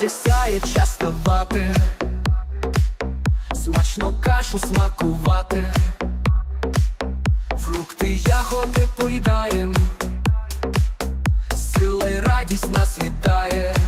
сонце сяє часто вати, смачно кашу смакувати, фрукти, ягоди поїдаєм, сила й радість нас вітає.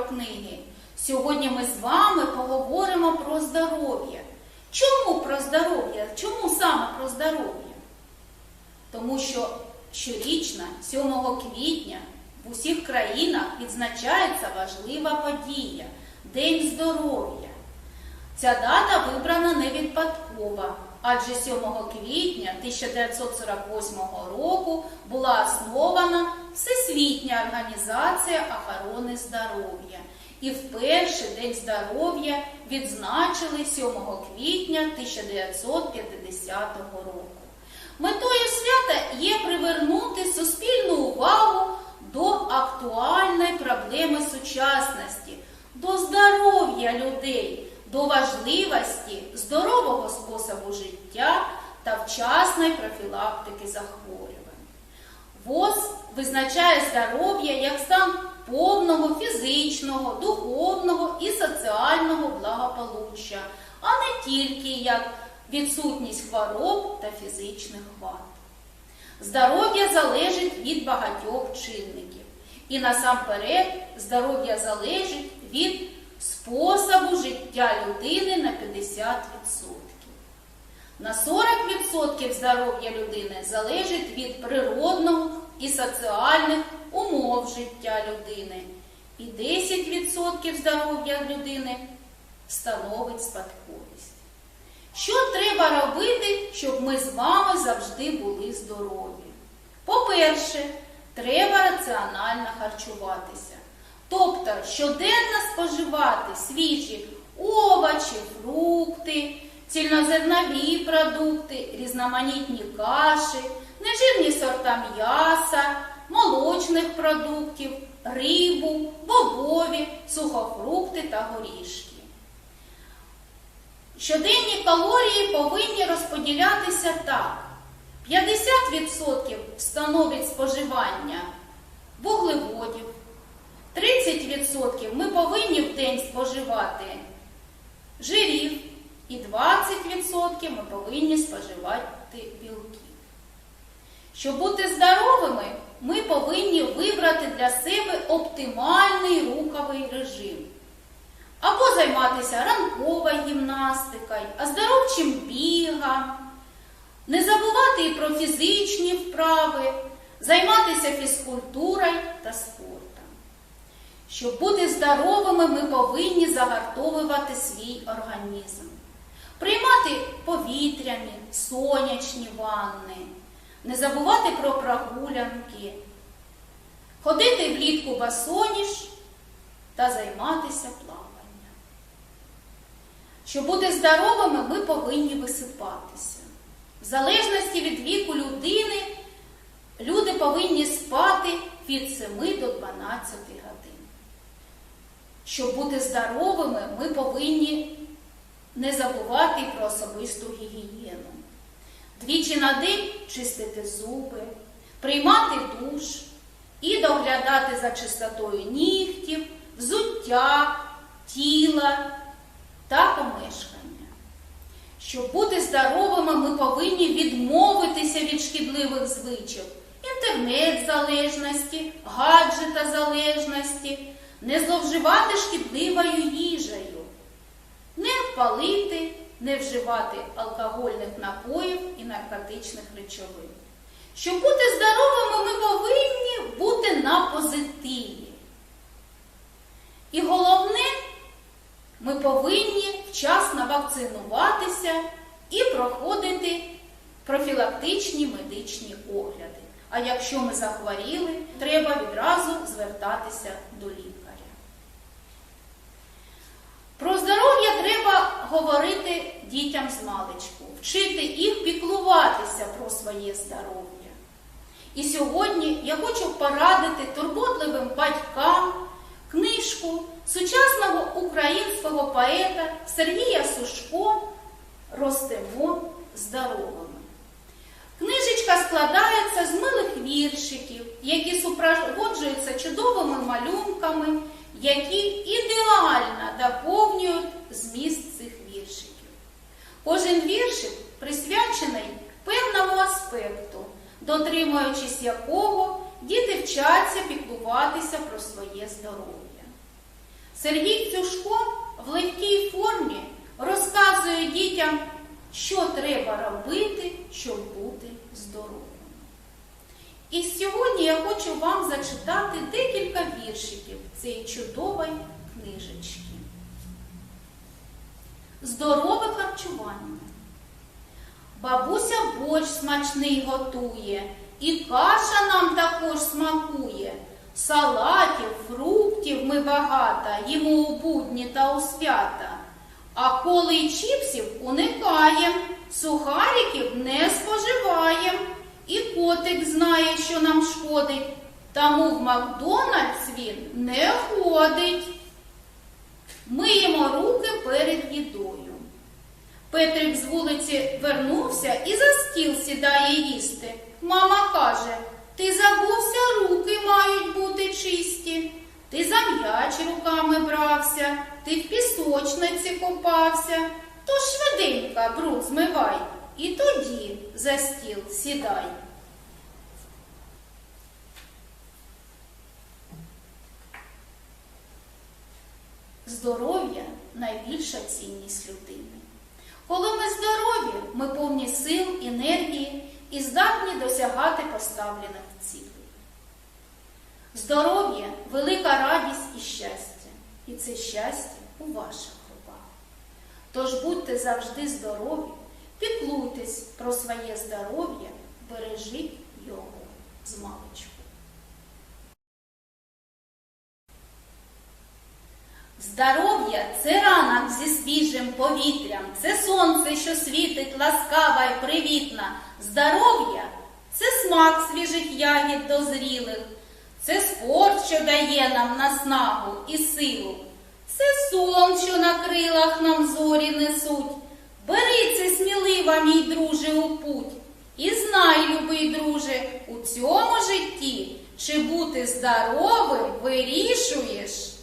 Книги. Сьогодні ми з вами поговоримо про здоров'я. Чому про здоров'я? Чому саме про здоров'я? Тому що щорічно, 7 квітня, в усіх країнах відзначається важлива подія День здоров'я. Ця дата вибрана не випадково, адже 7 квітня 1948 року була основана Всесвітня організація охорони здоров'я. І вперше День здоров'я відзначили 7 квітня 1950 року. Метою свята є привернути суспільну увагу до актуальної проблеми сучасності, до здоров'я людей, до важливості здорового способу життя та вчасної профілактики захворювань. ВОЗ визначає здоров'я як стан повного фізичного, духовного і соціального благополуччя, а не тільки як відсутність хвороб та фізичних вад. Здоров'я залежить від багатьох чинників. І насамперед здоров'я залежить від способу життя людини на 50%. На 40% здоров'я людини залежить від природного і соціальних умов життя людини. І 10% здоров'я людини становить спадковість. Що треба робити, щоб ми з вами завжди були здорові? По-перше, треба раціонально харчуватися. Тобто щоденно споживати свіжі овочі, фрукти, цільнозернові продукти, різноманітні каші, нежирні сорта м'яса, молочних продуктів, рибу, бобові, сухофрукти та горішки. Щоденні калорії повинні розподілятися так. 50% становить споживання вуглеводів, 30% ми повинні в день споживати жирів і 20% ми повинні споживати білків. Щоб бути здоровими, ми повинні вибрати для себе оптимальний руховий режим. Або займатися ранковою гімнастикою, оздоровчим бігом, не забувати і про фізичні вправи, займатися фізкультурою та спортом. Щоб бути здоровими, ми повинні загартовувати свій організм, приймати повітряні, сонячні ванни, не забувати про прогулянки, ходити влітку басоніж та займатися плаванням. Щоб бути здоровими, ми повинні висипатися. В залежності від віку людини, люди повинні спати від 7 до 12 годин. Щоб бути здоровими, ми повинні не забувати про особисту гігієну. Двічі на день чистити зуби, приймати душ і доглядати за чистотою нігтів, взуття, тіла та помешкання. Щоб бути здоровими, ми повинні відмовитися від шкідливих звичок, інтернет-залежності, гаджета-залежності, не зловживати шкідливою їжею, не палити, не вживати алкогольних напоїв і наркотичних речовин. Щоб бути здоровими, ми повинні бути на позитиві. І головне, ми повинні вчасно вакцинуватися і проходити профілактичні медичні огляди. А якщо ми захворіли, треба відразу звертатися до лікаря. Про здоров'я треба говорити дітям з маличку, вчити їх піклуватися про своє здоров'я. І сьогодні я хочу порадити турботливим батькам книжку сучасного українського поета Сергія Сушко Ростемо здоровими. Книжечка складається з милих віршиків, які супроводжуються чудовими малюнками, які ідеально доповнюють зміст цих віршиків. Кожен віршик присвячений певному аспекту, дотримуючись якого діти вчаться піклуватися про своє здоров'я. Сергій Цюшко в легкій формі розказує дітям, що треба робити, щоб бути здоровим. І сьогодні я хочу вам зачитати декілька віршиків цієї чудової книжечки. Здорове харчування. Бабуся борщ смачний готує, і каша нам також смакує. Салатів, фруктів ми багато їмо у будні та у свята. А коли й чіпсів уникаєм, сухариків не споживаєм. Котик знає, що нам шкодить, тому в Макдональдс він не ходить. Миємо руки перед їдою. Петрик з вулиці вернувся і за стіл сідає їсти. Мама каже, ти забувся, руки мають бути чисті. Ти за м'яч руками брався, ти в пісочниці копався. Тож швиденько бруд змивай і тоді за стіл сідай. Здоров'я найбільша цінність людини. Коли ми здорові, ми повні сил, енергії і здатні досягати поставлених цілей. Здоров'я велика радість і щастя, і це щастя у ваших руках. Тож будьте завжди здорові, піклуйтесь про своє здоров'я, бережіть його з маличку. Здоров'я це ранок зі свіжим повітрям, це сонце, що світить ласкава й привітна. Здоров'я це смак свіжих ягід дозрілих, це спорт, що дає нам наснагу і силу, це сон, що на крилах нам зорі несуть. Бери це сміливо, мій друже, у путь. І знай, любий друже, у цьому житті, чи бути здоровим вирішуєш.